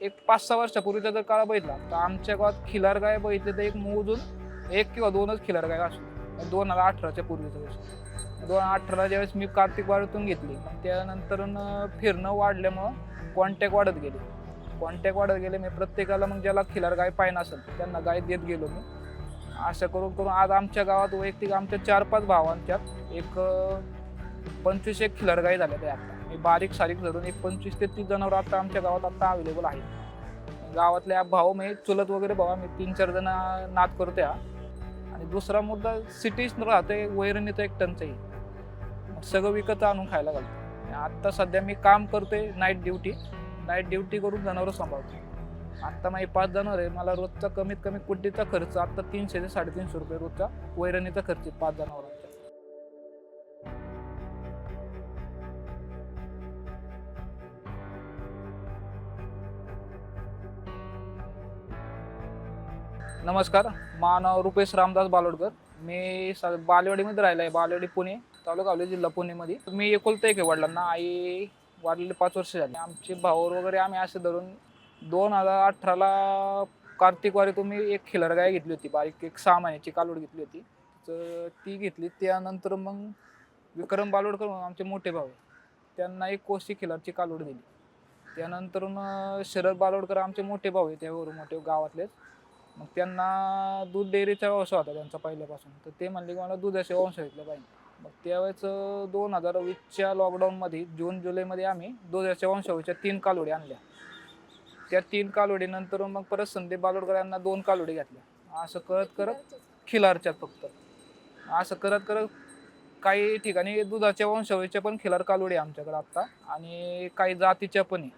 एक पाच सहा वर्षापूर्वीचा जर काळ बघितला तर आमच्या गावात खिलार गाय बघितले तर एक मोजून एक किंवा दोनच खिलार गाय असतो म्हणजे दोन हजार अठराच्या पूर्वीचा दिवस दोन हजार अठरा ज्यावेळेस मी कार्तिक वाडीतून घेतली त्यानंतर फिरणं वाढल्यामुळं कॉन्टॅक्ट वाढत गेले. कॉन्टॅक्ट वाढत गेले मी प्रत्येकाला मग ज्याला खिलार गाय पाहिजे असेल त्यांना गाय देत गेलो मी. असं करून करून आज आमच्या गावात वैयक्तिक आमच्या चार पाच भावांच्यात एक पंचवीस एक खिलार गाय झाल्या त्या आता. मी बारीक सारीक धरून एक पंचवीस ते तीस जनावर आता आमच्या गावात आता अवेलेबल आहेत. गावातल्या भाऊ मी चुलत वगैरे भाऊ आम्ही तीन चार जण नाद करत्या आणि दुसरा मुद्दा सिटीज राहते वैरणीचं एक टंचाई. सगळं विकत आणून खायला घालतो आणि आत्ता सध्या मी काम करतोय नाईट ड्युटी नाईट ड्युटी करून जनावरं सांभाळतो आत्ता माझी पाच जनावर आहे. मला रोजचा कमीत कमी कुट्टीचा खर्च आत्ता तीनशे ते साडेतीनशे रुपये रोजचा वैरणीचा खर्च आहे पाच जनावर नमस्कार माझं नाव रुपेश रामदास बालोडकर. मी स बालेवाडीमध्ये राहिला आहे बालेवाडी पुणे तालुका आवले जिल्हा पुणेमध्ये. मी एकुलता एक वडिलांना आई वाढलेले पाच वर्ष झाले. आमचे भाऊ वगैरे आम्ही असे धरून दोन हजार अठराला कार्तिकवारी तुम्ही एक खिलर गाय घेतली होती बारीक एक सहा महिन्याची कालोड घेतली होती. तर ती घेतली त्यानंतर मग विक्रम बालोडकर म्हणून आमचे मोठे भाऊ आहे. त्यांना एक कोशी खिलारची कालोड दिली. त्यानंतर मग शरद बालोडकर आमचे मोठे भाऊ आहे त्यावर मोठे गावातलेच. मग त्यांना दूध डेअरीचा व्यवसाय होता त्यांचा पहिल्यापासून. तर ते म्हणले की मला दुधाचे वंश घेतलं पाहिजे मग त्यावेळेस दोन हजार वीसच्या लॉकडाऊनमध्ये जून जुलैमध्ये आम्ही दुधाच्या वंशावळीच्या तीन कालोडी आणल्या. त्या तीन कालोडीनंतर मग परत संदीप बालोडकर यांना दोन कालोडी घातल्या. असं करत करत खिलारच्या फक्त. असं करत करत काही ठिकाणी दुधाच्या वंशावळीच्या पण खिलार कालोडी आहे आमच्याकडे आत्ता आणि काही जातीच्या पण आहे.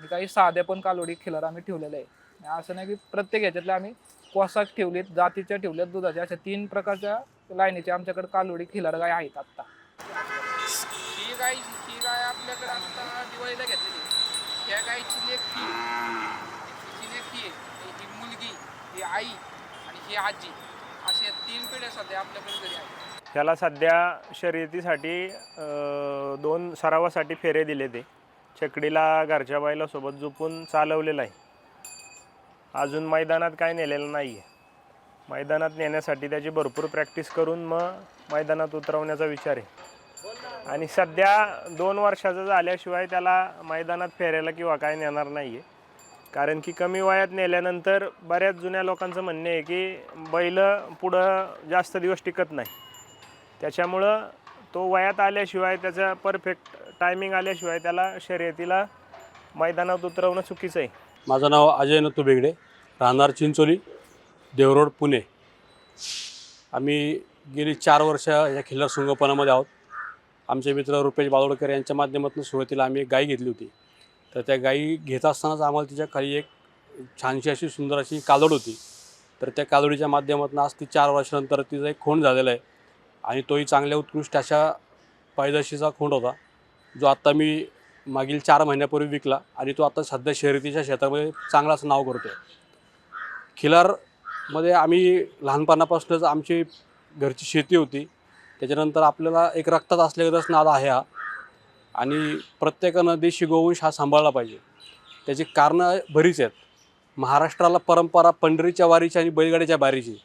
आणि काही साध्या पण कालोडी खिलार आम्ही ठेवलेल्या आहे असं नाही की प्रत्येक ह्याच्यातल्या आम्ही कोसाक ठेवलेत जातीच्या ठेवल्यात दुधाच्या अशा तीन प्रकारच्या लाईनीच्या आमच्याकडे कालोडी खिलार गाय आहेत आत्ता. ही गाय ही गाय आपल्याकडे आता दिवाळीला घेतलेली आहे. त्या गायची लेख ही लेख ही आहे ही मुलगी ही आई आणि ही आजी असे तीन पिढ्या सध्या आपल्याकडे घरी आहेत. ह्याला सध्या शर्यतीसाठी दोन सरावासाठी फेरे दिले ते छकडीला घरच्या बाईला सोबत झोपून चालवलेलं आहे. अजून मैदानात काय नेलेलं नाही आहे मैदानात नेण्यासाठी त्याची भरपूर प्रॅक्टिस करून मग मैदानात उतरवण्याचा विचार आहे. आणि सध्या दोन वर्षाचं झाल्याशिवाय त्याला मैदानात फेरायला किंवा काय नेणार नाही आहे कारण की कमी वयात नेल्यानंतर बऱ्याच जुन्या लोकांचं म्हणणे आहे की बैल पुढं जास्त दिवस टिकत नाही. त्याच्यामुळं तो वयात आल्याशिवाय त्याचा परफेक्ट टायमिंग आल्याशिवाय त्याला शर्यतीला मैदानात उतरवणं चुकीचं आहे. माझं नाव अजय नतू बेगडे राहणार चिंचोली देवरोड पुणे. आम्ही गेली चार वर्ष या खिल्लार संगोपनामध्ये आहोत. आमचे मित्र रुपेश बालोडकर यांच्या माध्यमातून सुरुवातीला आम्ही एक गाई घेतली होती. तर त्या गाई घेत असतानाच आम्हाला तिच्या खाली एक छानशी अशी सुंदर अशी कालोड होती. तर त्या कालोडीच्या माध्यमातून आज ती चार वर्षानंतर तिचा एक खोंड झालेला आहे आणि तोही चांगल्या उत्कृष्ट अशा पायदशीचा खोंड होता जो आत्ता मी मागील चार महिन्यापूर्वी विकला आणि तो आता सध्या शर्यतीच्या क्षेत्रामध्ये चांगलाच नाव करतो आहे खिलारमध्ये आम्ही लहानपणापासूनच आमची घरची शेती होती. त्याच्यानंतर आपल्याला एक रक्तात असल्यागतच नाद आहे हा. आणि प्रत्येकानं देशी गोवंश हा सांभाळला पाहिजे. त्याची कारणं बरीच आहेत. महाराष्ट्राला परंपरा पंढरीच्या वारीची आणि बैलगाडीच्या बारीची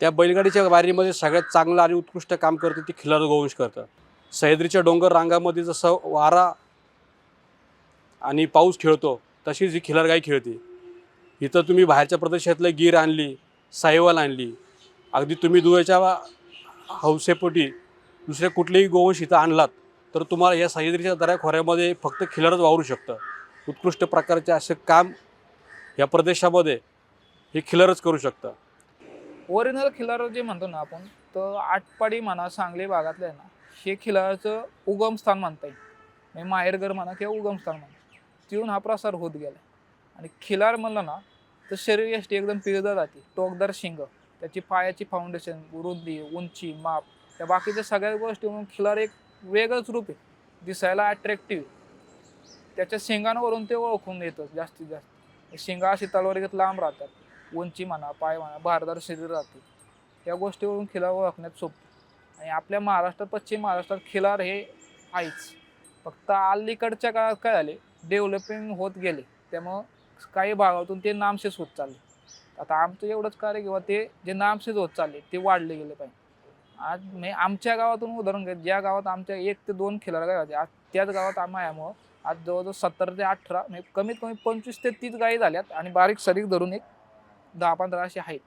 त्या बैलगाडीच्या वारीमध्ये सगळ्यात चांगलं आणि उत्कृष्ट काम करते ती खिलार गोवंश करतं सह्याद्रीच्या डोंगर रांगामध्ये जसं वारा आणि पाऊस खेळतो तशीच ही खिलारगाई खेळते. इथं तुम्ही बाहेरच्या प्रदेशातलं गीर आणली साहिवाल आणली अगदी तुम्ही दुव्याच्या हौसेपोटी दुसऱ्या कुठलेही गोवंश इथं आणलात तर तुम्हाला या सह्याद्रीच्या दऱ्या खोऱ्यामध्ये फक्त खिलारच वावरू शकतं. उत्कृष्ट प्रकारचे असे काम या प्रदेशामध्ये हे खिलारच करू शकतं. ओरिजिनल खिलार जे म्हणतो ना आपण तर आटपाडी म्हणा सांगली भागातलं आहे ना हे खिलाराचं उगमस्थान म्हणता येईल. म्हणजे माहेरघर म्हणा किंवा उगमस्थान म्हणा तिळून हा प्रसार होत गेला. आणि खिलार म्हणलं ना तर शरीर यष्टी एकदम पिळदा जाते. टोकदार शिंग त्याची पायाची फाउंडेशन रुंदी उंची माप त्या बाकीच्या सगळ्या गोष्टी म्हणून खिलार एक वेगळंच रूप आहे. दिसायला अट्रॅक्टिव्ह त्याच्या शिंगांवरून ते ओळखून येतं जास्तीत जास्त. शिंगा अशी तलवारीत लांब राहतात. उंची म्हणा पाय म्हणा भारदार शरीर राहते. या गोष्टीवरून खिलार ओळखण्यात सोपं आणि आपल्या महाराष्ट्रात पश्चिम महाराष्ट्रात खिलार हे आहेच. फक्त अलीकडच्या काळात काय झाले? डेव्हलपिंग होत गेले त्यामुळं काही भागातून ते नामशेष होत चालले. आता आमचं एवढंच कार्य किंवा ते जे नामशेष होत चालले ते वाढले गेले पाहिजे. आज म्हणजे आमच्या गावातून उदाहरण घ्या ज्या गावात आमच्या एक ते दोन खेळाडू गाय होते आज त्याच गावात आम्हाला आज जवळजवळ सत्तर ते अठरा म्हणजे कमीत कमी पंचवीस ते तीस गायी झाल्यात आणि बारीक सरीक धरून एक दहा पंधरा असे आहेत.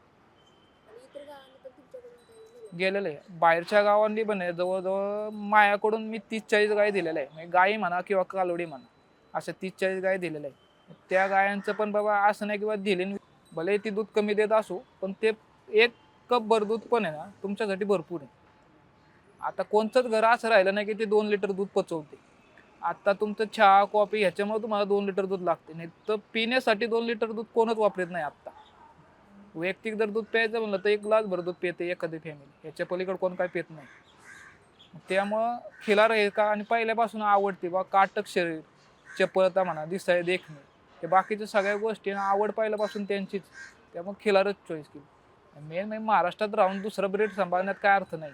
गेलेलं गेलेले आहे. बाहेरच्या गावांनी पण आहे. जवळजवळ मायाकडून मी तीस चाळीस गायी दिलेल्या आहे म्हणजे गाई म्हणा किंवा कालोडी म्हणा. अशा तीस चाळीस गाय दिलेल्या आहे त्या गायांचं पण बाबा असं नाही किंवा दिले नाही. भले ती दूध कमी देत असो पण ते एक कप भर दूध पण आहे ना तुमच्यासाठी भरपूर आहे. आता कोणतंच घर असं राहिलं नाही की ते दोन लिटर दूध पचवते. आता तुमचं चहा कॉफी ह्याच्यामुळे तुम्हाला दोन लिटर दूध लागते. नाही तर पिण्यासाठी दोन लिटर दूध कोणच वापरत नाही आत्ता. वैयक्तिक जर दूध प्यायचं म्हणलं तर एक ग्लास भर दूध पिते एखादी फॅमिली ह्याच्या पलीकडे कोण काय पित नाही. त्यामुळं खिलार हे का? आणि पहिल्यापासून आवडते बा काटक शरीर. चपळता म्हणा दिसाय देखणे हे बाकीच्या सगळ्या गोष्टी आवड पहिल्यापासून त्यांचीच. त्यामुळे खिलारच चॉईस केली. मेन म्हणजे महाराष्ट्रात राहून दुसरं ब्रेड सांभाळण्यात काय अर्थ नाही.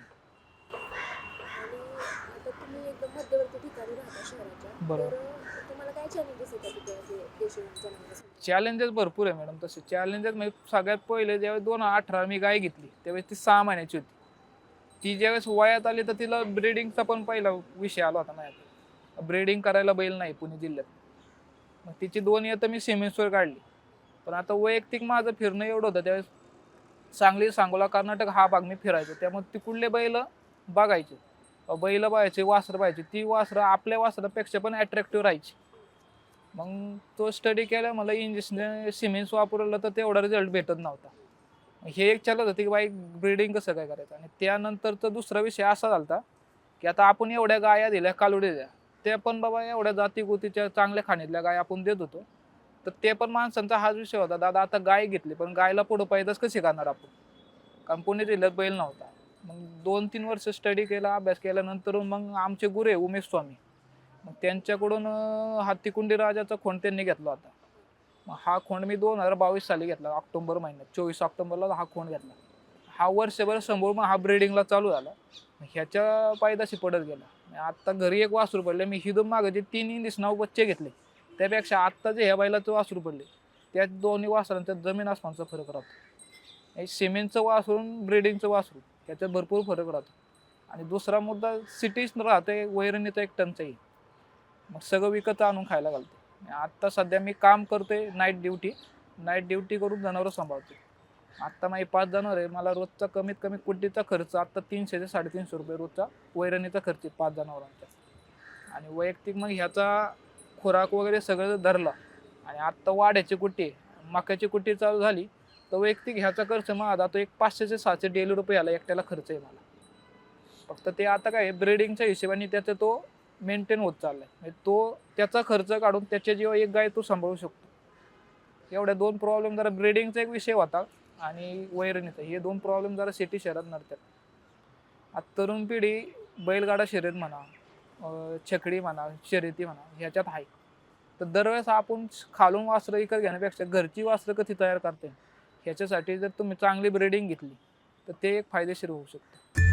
बरोबर. चॅलेंजेस भरपूर आहे मॅडम तसे. चॅलेंजेस म्हणजे सगळ्यात पहिले ज्यावेळेस दोन अठरा मी गाय घेतली त्यावेळेस ती सहा महिन्याची होती. ती ज्यावेळेस वयात आली तर तिला ब्रिडिंगचा पण पहिला विषय आला होता माझ्याकडे. ब्रीडिंग करायला बैल नाही पुणे जिल्ह्यात. मग तिची दोन येतं मी सिमेंट्सवर काढली. पण आता वैयक्तिक माझं फिरणं एवढं होतं त्यावेळेस सांगली सांगोला कर्नाटक हा भाग मी फिरायचो. त्यामुळे तिकडले बैल बघायचे. बैल पाहायची वासरं पाहायची ती वासरं आपल्या वासरापेक्षा पण अट्रॅक्टिव्ह राहायची. मग तो स्टडी केला मला इंजेक्शन सिमेंट्स वापरलं तर तेवढा रिझल्ट भेटत नव्हता. हे एक चालत होतं की बाई ब्रीडिंग कसं काय करायचं? आणि त्यानंतरचा दुसरा विषय असा झाला की आता आपण एवढ्या गाया दिल्या कालवडी दिल्या. ते पण बाबा एवढ्या जाती गोतीच्या चांगल्या खाणीतल्या गाय आपण देत होतो. तर ते पण माणसांचा हाच विषय होता. दादा आता गाय घेतली पण गायला पुढं पाहिजेच कशी करणार आपण? कारण पुणे जिल्ह्यात बैल नव्हता. मग दोन तीन वर्ष स्टडी केला अभ्यास केल्यानंतर मग आमचे गुरे उमेश स्वामी. मग त्यांच्याकडून हत्तीकुंडी राजाचा खोंड त्यांनी घेतला होता. मग हा खोंड मी दोन हजार बावीस साली घेतला ऑक्टोबर महिन्यात. चोवीस ऑक्टोबरला हा खोंड घेतला. हा वर्षभर समोर मग हा ब्रिडिंगला चालू झाला. मग ह्याच्या पायदाशी पडत गेला. आत्ता घरी एक वासरू पडले. मी हिदम मागे जे तीन इंदिस नऊ बच्चे घेतले. त्यापेक्षा आत्ता जे ह्या बैलाचं वासरू पडले त्यात दोन्ही वासरांच्या जमीन आसमानचा फरक राहतो. हे सिमेंटचं वासरून ब्रिडिंगचं वासरू ह्याच्यात भरपूर फरक राहतो. आणि दुसरा मुद्दा सिटीज राहते वैरणीचा एक टंचाई. मग सगळं विकत आणून खायला घालते. आत्ता सध्या मी काम करतोय नाईट ड्युटी नाईट ड्युटी करून जनावरं सांभाळते आत्ता माझी पाच जनावर आहे. मला रोजचा कमीत कमी कुट्टीचा खर्च आत्ता तीनशे ते साडेतीनशे रुपये रोजचा वैरणीचा खर्च आहे पाच जनावरांचा. आणि वैयक्तिक मग ह्याचा खुराक वगैरे सगळं धरला. आणि आत्ता वाढ्याची कुट्टी मक्याची कुट्टी चालू झाली. तर वैयक्तिक ह्याचा खर्च मग आता तो एक पाचशे ते सातशे डेली रुपये आला एकट्याला खर्च आहे मला. फक्त ते आता काय ब्रिडिंगच्या हिशोबाने त्याचा तो मेंटेन होत चाललाय. म्हणजे तो त्याचा खर्च काढून त्याच्या जेव्हा एक गाय तो सांभाळू शकतो. एवढ्या दोन प्रॉब्लेम जरा ब्रिडिंगचा एक विषय होता. आणि वैरणीचा. हे दोन प्रॉब्लेम जरा सिटी शहरात नडतात. आता तरुण पिढी बैलगाडा शर्यत म्हणा छकडी म्हणा शर्यती म्हणा ह्याच्यात आहे. तर दरवेळेस आपण खालून वासरं विकत घेण्यापेक्षा घरची वासरं कधी तयार करते? ह्याच्यासाठी जर तुम्ही चांगली ब्रिडिंग घेतली तर ते एक फायदेशीर होऊ शकतं.